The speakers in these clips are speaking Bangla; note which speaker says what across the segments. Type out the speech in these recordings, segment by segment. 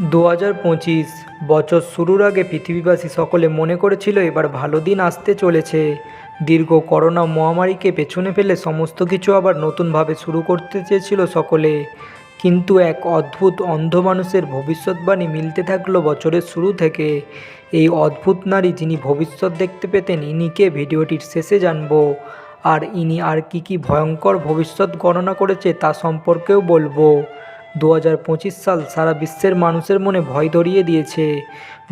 Speaker 1: দু হাজার পঁচিশ বছর শুরুর আগে পৃথিবীবাসী সকলে মনে করেছিল এবার ভালো দিন আসতে চলেছে। দীর্ঘ করোনা মহামারীকে পেছনে ফেলে সমস্ত কিছু আবার নতুনভাবে শুরু করতে চেয়েছিল সকলে। কিন্তু এক অদ্ভুত অন্ধ মানুষের ভবিষ্যৎবাণী মিলতে থাকল বছরের শুরু থেকে। এই অদ্ভুত নারী যিনি ভবিষ্যৎ দেখতে পেতেন ইনিকে ভিডিওটির শেষে জানব। আর ইনি আর কি কি ভয়ঙ্কর ভবিষ্যৎ গণনা করেছে তা সম্পর্কেও বলব। দু হাজার পঁচিশ সাল সারা বিশ্বের মানুষের মনে ভয় ধরিয়ে দিয়েছে।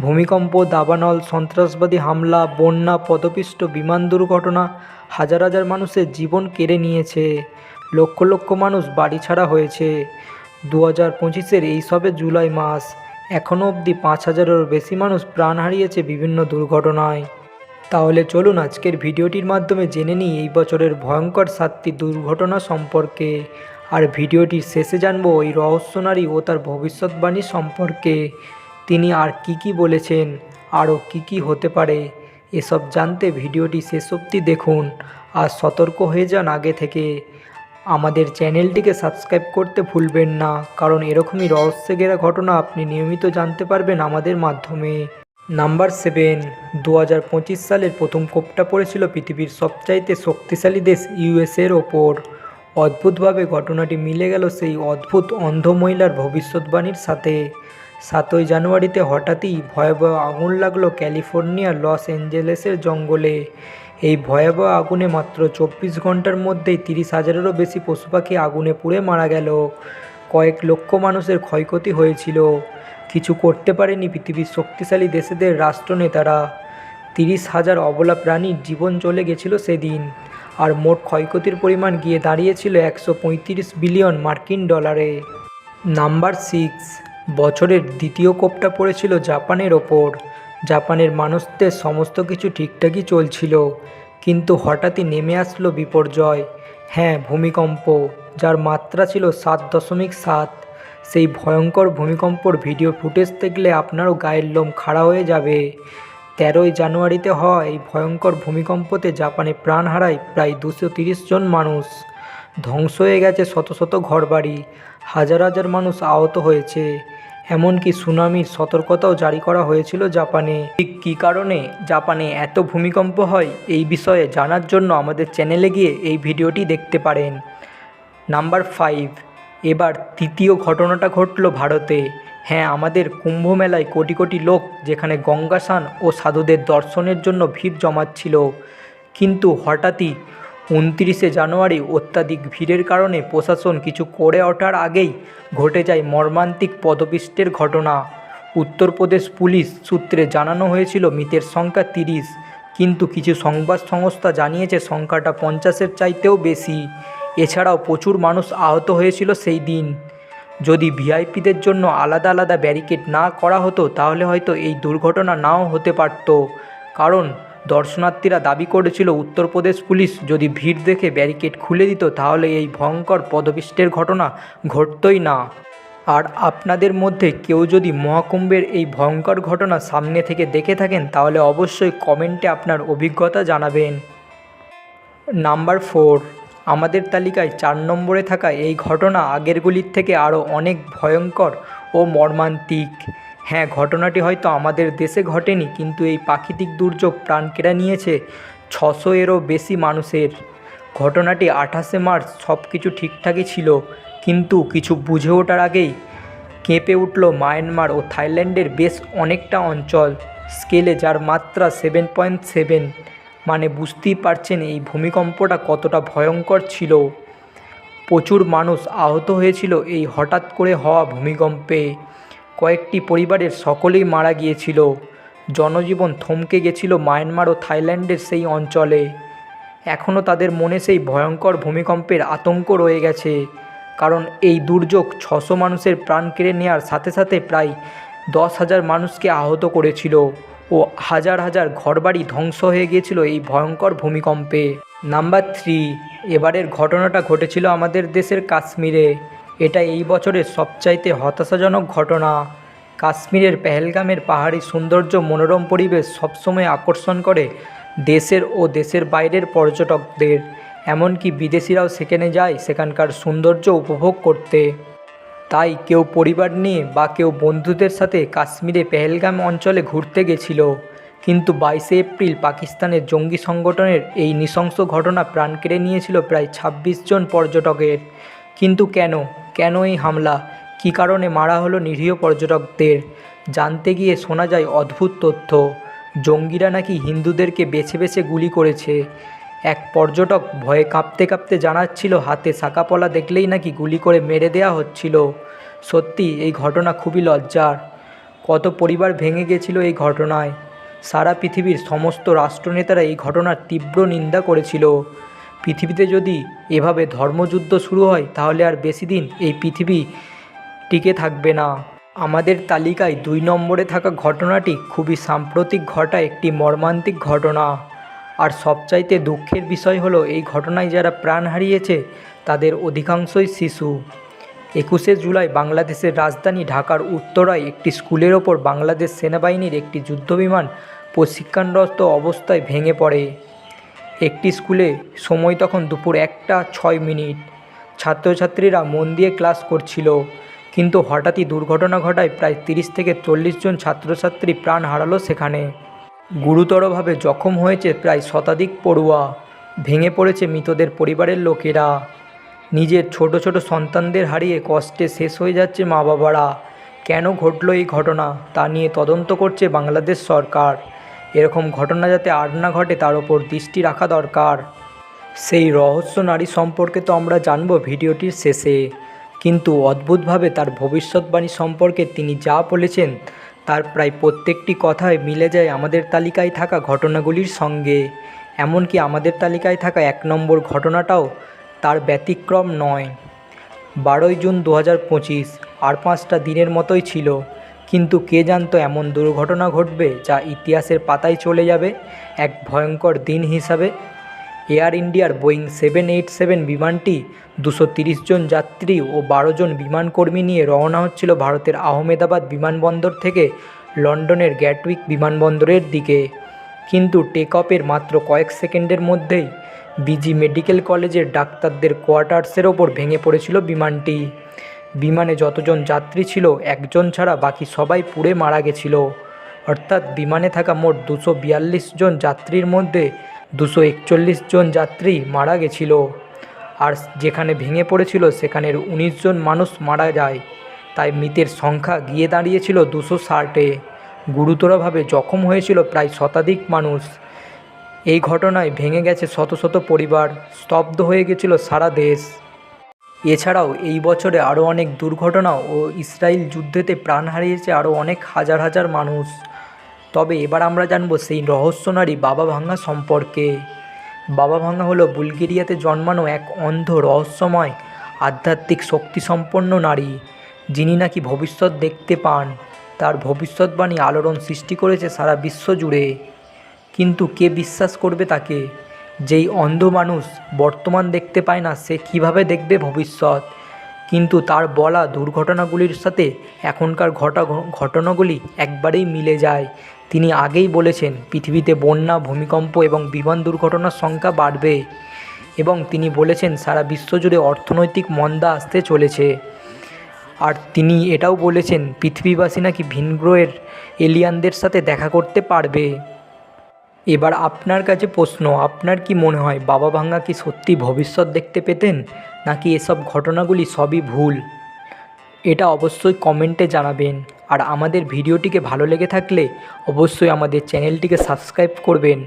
Speaker 1: ভূমিকম্প, দাবানল, সন্ত্রাসবাদী হামলা, বন্যা, পদপিষ্ট বিমান দুর্ঘটনা হাজার হাজার মানুষের জীবন কেড়ে নিয়েছে। লক্ষ লক্ষ মানুষ বাড়ি ছাড়া হয়েছে। দু হাজার পঁচিশের এইসবে জুলাই মাস এখনও অবধি পাঁচ হাজারেরও বেশি মানুষ প্রাণ হারিয়েছে বিভিন্ন দুর্ঘটনায়। তাহলে চলুন আজকের ভিডিওটির মাধ্যমে জেনে নিই এই বছরের ভয়ঙ্কর সাতটি দুর্ঘটনা সম্পর্কে। আর ভিডিওটির শেষে জানব ওই রহস্য নারী ও তার ভবিষ্যৎবাণী সম্পর্কে। তিনি আর কি কি বলেছেন? আরও কি কি হতে পারে? এসব জানতে ভিডিওটি শেষ অবধি দেখুন আর সতর্ক হয়ে যান আগে থেকে। আমাদের চ্যানেলটিকে সাবস্ক্রাইব করতে ভুলবেন না, কারণ এরকমই রহস্য ঘেরা ঘটনা আপনি নিয়মিত জানতে পারবেন আমাদের মাধ্যমে। নাম্বার সেভেন দু হাজার পঁচিশ সালের প্রথম কোপটা পড়েছিল পৃথিবীর সবচাইতে শক্তিশালী দেশ ইউএসের ওপর। অদ্ভুতভাবে ঘটনাটি মিলে গেল সেই অদ্ভুত অন্ধ মহিলার ভবিষ্যৎবাণীর সাথে। সাতই জানুয়ারিতে হঠাৎই ভয়াবহ আগুন লাগল ক্যালিফোর্নিয়ার লস অ্যাঞ্জেলেসের জঙ্গলে। এই ভয়াবহ আগুনে মাত্র চব্বিশ ঘণ্টার মধ্যেই তিরিশ হাজারেরও বেশি পশু পাখি আগুনে পুড়ে মারা গেল। কয়েক লক্ষ মানুষের ক্ষয়ক্ষতি হয়েছিল। কিছু করতে পারেনি পৃথিবীর শক্তিশালী দেশেদের রাষ্ট্রনেতারা। তিরিশ হাজার অবলা প্রাণীর জীবন চলে গেছিল সেদিন। আর মোট ক্ষয়ক্ষতির পরিমাণ গিয়ে দাঁড়িয়েছিল একশো পঁয়ত্রিশ বিলিয়ন মার্কিন ডলারে। নাম্বার সিক্স, বছরের দ্বিতীয় কোপটা পড়েছিল জাপানের ওপর। জাপানের মানুষদের সমস্ত কিছু ঠিকঠাকই চলছিল, কিন্তু হঠাৎই নেমে আসলো বিপর্যয়। হ্যাঁ ভূমিকম্প, যার মাত্রা ছিল সাত দশমিক সাত। সেই ভয়ঙ্কর ভূমিকম্পর ভিডিও ফুটেজ দেখলে আপনারও গায়ের লোম খাড়া হয়ে যাবে। তেরোই জানুয়ারিতে হওয়া এই ভয়ঙ্কর ভূমিকম্পতে জাপানে প্রাণ হারায় প্রায় দুশো তিরিশ জন মানুষ। ধ্বংস হয়ে গেছে শত শত ঘরবাড়ি। হাজার হাজার মানুষ আহত হয়েছে। এমনকি সুনামির সতর্কতাও জারি করা হয়েছিল জাপানে। ঠিক কী কারণে জাপানে এত ভূমিকম্প হয়, এই বিষয়ে জানার জন্য আমাদের চ্যানেলে গিয়ে এই ভিডিওটি দেখতে পারেন। নাম্বার ফাইভ, এবার তৃতীয় ঘটনাটা ঘটল ভারতে। হ্যাঁ আমাদের কুম্ভ মেলায় কোটি কোটি লোক যেখানে গঙ্গা স্নান ও সাধুদের দর্শনের জন্য ভিড় জমাচ্ছিল। কিন্তু হঠাৎই উনত্রিশে জানুয়ারি অত্যাধিক ভিড়ের কারণে প্রশাসন কিছু করে ওঠার আগেই ঘটে যায় মর্মান্তিক পদপিষ্টের ঘটনা। উত্তরপ্রদেশ পুলিশ সূত্রে জানানো হয়েছিল মৃতের সংখ্যা তিরিশ, কিন্তু কিছু সংবাদ সংস্থা জানিয়েছে সংখ্যাটা পঞ্চাশের চাইতেও বেশি। এছাড়াও প্রচুর মানুষ আহত হয়েছিল সেই দিন। যদি ভিআইপিদের জন্য আলাদা আলাদা ব্যারিকেড না করা হতো, তাহলে হয়তো এই দুর্ঘটনা নাও হতে পারত। কারণ দর্শনার্থীরা দাবি করেছিল, উত্তরপ্রদেশ পুলিশ যদি ভিড় দেখে ব্যারিকেড খুলে দিত, তাহলে এই ভয়ঙ্কর পদপিষ্টের ঘটনা ঘটতই না। আর আপনাদের মধ্যে কেউ যদি মহাকুম্ভের এই ভয়ঙ্কর ঘটনা সামনে থেকে দেখে থাকেন, তাহলে অবশ্যই কমেন্টে আপনার অভিজ্ঞতা জানাবেন। নাম্বার ফোর আমাদের তালিকায় চার নম্বরে থাকা এই ঘটনা আগেরগুলির থেকে আরও অনেক ভয়ঙ্কর ও মর্মান্তিক। হ্যাঁ ঘটনাটি হয়তো আমাদের দেশে ঘটেনি, কিন্তু এই প্রাকৃতিক দুর্যোগ প্রাণ কেড়ে নিয়েছে ছশো এরও বেশি মানুষের। ঘটনাটি আঠাশে মার্চ সব কিছু ঠিকঠাকই ছিল, কিন্তু কিছু বুঝে ওঠার আগেই কেঁপে উঠল মায়ানমার ও থাইল্যান্ডের বেশ অনেকটা অঞ্চল, স্কেলে যার মাত্রা সেভেন পয়েন্ট সেভেন মানে বুঝতেই পারছেন এই ভূমিকম্পটা কতটা ভয়ঙ্কর ছিল। প্রচুর মানুষ আহত হয়েছিল এই হঠাৎ করে হওয়া ভূমিকম্পে। কয়েকটি পরিবারের সকলেই মারা গিয়েছিল। জনজীবন থমকে গেছিল মায়ানমার ও থাইল্যান্ডের সেই অঞ্চলে। এখনও তাদের মনে সেই ভয়ঙ্কর ভূমিকম্পের আতঙ্ক রয়ে গেছে। কারণ এই দুর্যোগ ছশো মানুষের প্রাণ কেড়ে নেওয়ার সাথে সাথে প্রায় দশ হাজার মানুষকে আহত করেছিল। ও হাজার হাজার ঘরবাড়ি ধ্বংস হয়ে গিয়েছিল এই ভয়ঙ্কর ভূমিকম্পে। নাম্বার থ্রি, এবারের ঘটনাটা ঘটেছিল আমাদের দেশের কাশ্মীরে। এটা এই বছরের সবচাইতে হতাশাজনক ঘটনা। কাশ্মীরের পেহেলগামের পাহাড়ি সৌন্দর্য মনোরম পরিবেশ সবসময় আকর্ষণ করে দেশের ও দেশের বাইরের পর্যটকদের। এমনকি বিদেশিরাও সেখানে যায় সেখানকার সৌন্দর্য উপভোগ করতে। তাই কেউ পরিবার নিয়ে বা কেউ বন্ধুদের সাথে কাশ্মীরে পেহেলগাম অঞ্চলে ঘুরতে গেছিল। কিন্তু বাইশে এপ্রিল পাকিস্তানের জঙ্গি সংগঠনের এই নৃশংস ঘটনা প্রাণ কেড়ে নিয়েছিল প্রায় ছাব্বিশ জন পর্যটকের। কিন্তু কেন? কেন এই হামলা? কী কারণে মারা হলো নিরীহ পর্যটকদের? জানতে গিয়ে শোনা যায় অদ্ভুত তথ্য। জঙ্গিরা নাকি হিন্দুদেরকে বেছে বেছে গুলি করেছে। এক পর্যটক ভয়ে কাঁপতে কাঁপতে জানাচ্ছিল, হাতে শাঁকাপলা দেখলেই নাকি গুলি করে মেরে দেয়া হচ্ছিল। সত্যি, এই ঘটনা খুবই লজ্জার। কত পরিবার ভেঙে গেছিল এই ঘটনায়। সারা পৃথিবীর সমস্ত রাষ্ট্রনেতারা এই ঘটনার তীব্র নিন্দা করেছিল। পৃথিবীতে যদি এভাবে ধর্মযুদ্ধ শুরু হয়, তাহলে আর বেশি দিন এই পৃথিবী টিকে থাকবে না। আমাদের তালিকায় দুই নম্বরে থাকা ঘটনাটি খুবই সাম্প্রতিক ঘটা একটি মর্মান্তিক ঘটনা। আর সবচাইতে দুঃখের বিষয় হলো, এই ঘটনায় যারা প্রাণ হারিয়েছে, তাদের অধিকাংশই শিশু। একুশে জুলাই বাংলাদেশের রাজধানী ঢাকার উত্তরায় একটি স্কুলের ওপর বাংলাদেশ সেনাবাহিনীর একটি যুদ্ধবিমান প্রশিক্ষণরত অবস্থায় ভেঙে পড়ে। একটি স্কুলে সময় তখন দুপুর একটা ছয় মিনিট। ছাত্রছাত্রীরা মন দিয়ে ক্লাস করছিল, কিন্তু হঠাৎই দুর্ঘটনা ঘটায় প্রায় তিরিশ থেকে চল্লিশ জন ছাত্রছাত্রী প্রাণ হারালো সেখানে। গুরুতরভাবে জখম হয়েছে প্রায় শতাধিক পড়ুয়া। ভেঙে পড়েছে মৃতদের পরিবারের লোকেরা। নিজের ছোট ছোট সন্তানদের হারিয়ে কষ্টে শেষ হয়ে যাচ্ছে মা বাবারা কেন ঘটলো এই ঘটনা তা নিয়ে তদন্ত করছে বাংলাদেশ সরকার। এরকম ঘটনা যাতে আর না ঘটে তার ওপর দৃষ্টি রাখা দরকার। সেই রহস্য নারী সম্পর্কে তো আমরা জানব ভিডিওটির শেষে। কিন্তু অদ্ভুতভাবে তার ভবিষ্যৎবাণী সম্পর্কে তিনি যা বলেছেন তার প্রায় প্রত্যেকটি কথায় মিলে যায় আমাদের তালিকায় থাকা ঘটনাগুলির সঙ্গে। এমনকি আমাদের তালিকায় থাকা এক নম্বর ঘটনাটাও তার ব্যতিক্রম নয়। বারোই জুন দু হাজার পঁচিশ, আর পাঁচটা দিনের মতোই ছিল। কিন্তু কে জানতো এমন দুর্ঘটনা ঘটবে যা ইতিহাসের পাতায় চলে যাবে? এক ভয়ঙ্কর দিন হিসাবে এয়ার ইন্ডিয়ার বোয়িং সেভেন এইট সেভেন বিমানটি দুশো জন যাত্রী ও বারো জন বিমানকর্মী নিয়ে রওনা হচ্ছিল ভারতের আহমেদাবাদ বিমানবন্দর থেকে লন্ডনের গ্যাটউইক বিমানবন্দরের দিকে। কিন্তু টেক অফের মাত্র কয়েক সেকেন্ডের মধ্যেই বিজি মেডিকেল কলেজের ডাক্তারদের কোয়ার্টার্সের ওপর ভেঙে পড়েছিল বিমানটি। বিমানে যতজন যাত্রী ছিল, একজন ছাড়া বাকি সবাই পুড়ে মারা গেছিল। অর্থাৎ বিমানে থাকা মোট দুশো জন যাত্রীর মধ্যে দুশো একচল্লিশ জন যাত্রী মারা গেছিল। আর যেখানে ভেঙে পড়েছিল, সেখানের উনিশ জন মানুষ মারা যায়। তাই মৃতের সংখ্যা গিয়ে দাঁড়িয়েছিল দুশো ষাটে। গুরুতরভাবে জখম হয়েছিল প্রায় শতাধিক মানুষ। এই ঘটনায় ভেঙে গেছে শত শত পরিবার, স্তব্ধ হয়ে গেছিল সারা দেশ। এছাড়াও এই বছরে আরও অনেক দুর্ঘটনা ও ইসরায়েল যুদ্ধেতে প্রাণ হারিয়েছে আরও অনেক হাজার হাজার মানুষ। তবে এবার আমরা জানব সেই রহস্য নারী বাবা ভাঙ্গা সম্পর্কে। বাবা ভাঙ্গা হলো বুলগেরিয়াতে জন্মানো এক অন্ধ রহস্যময়, আধ্যাত্মিক শক্তিসম্পন্ন নারী, যিনি নাকি ভবিষ্যৎ দেখতে পান। তার ভবিষ্যৎবাণী আলোড়ন সৃষ্টি করেছে সারা বিশ্ব জুড়ে। কিন্তু কে বিশ্বাস করবে তাকে? যেই অন্ধ মানুষ বর্তমান দেখতে পায় না, সে কীভাবে দেখবে ভবিষ্যৎ? কিন্তু তার বলা দুর্ঘটনাগুলির সাথে এখনকার ঘটা ঘটনাগুলি একবারেই মিলে যায়। তিনি আগেই বলেছেন, পৃথিবীতে বন্যা, ভূমিকম্প এবং বিমান দুর্ঘটনার সংখ্যা বাড়বে। এবং তিনি বলেছেন, সারা বিশ্বজুড়ে অর্থনৈতিক মন্দা আসতে চলেছে। আর তিনি এটাও বলেছেন, পৃথিবীবাসী নাকি ভিনগ্রহের এলিয়ানদের সাথে দেখা করতে পারবে। এবার আপনার কাছে প্রশ্ন, আপনার কি মনে হয়, বাবা ভাঙ্গা কি সত্যি ভবিষ্যৎ দেখতে পেতেন, নাকি এসব ঘটনাগুলি সবই ভুল? এটা অবশ্যই কমেন্টে জানাবেন। আর আমাদের ভিডিওটিকে ভালো লেগে থাকলে অবশ্যই আমাদের চ্যানেলটিকে সাবস্ক্রাইব করবেন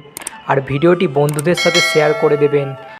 Speaker 1: আর ভিডিওটি বন্ধুদের সাথে শেয়ার করে দেবেন।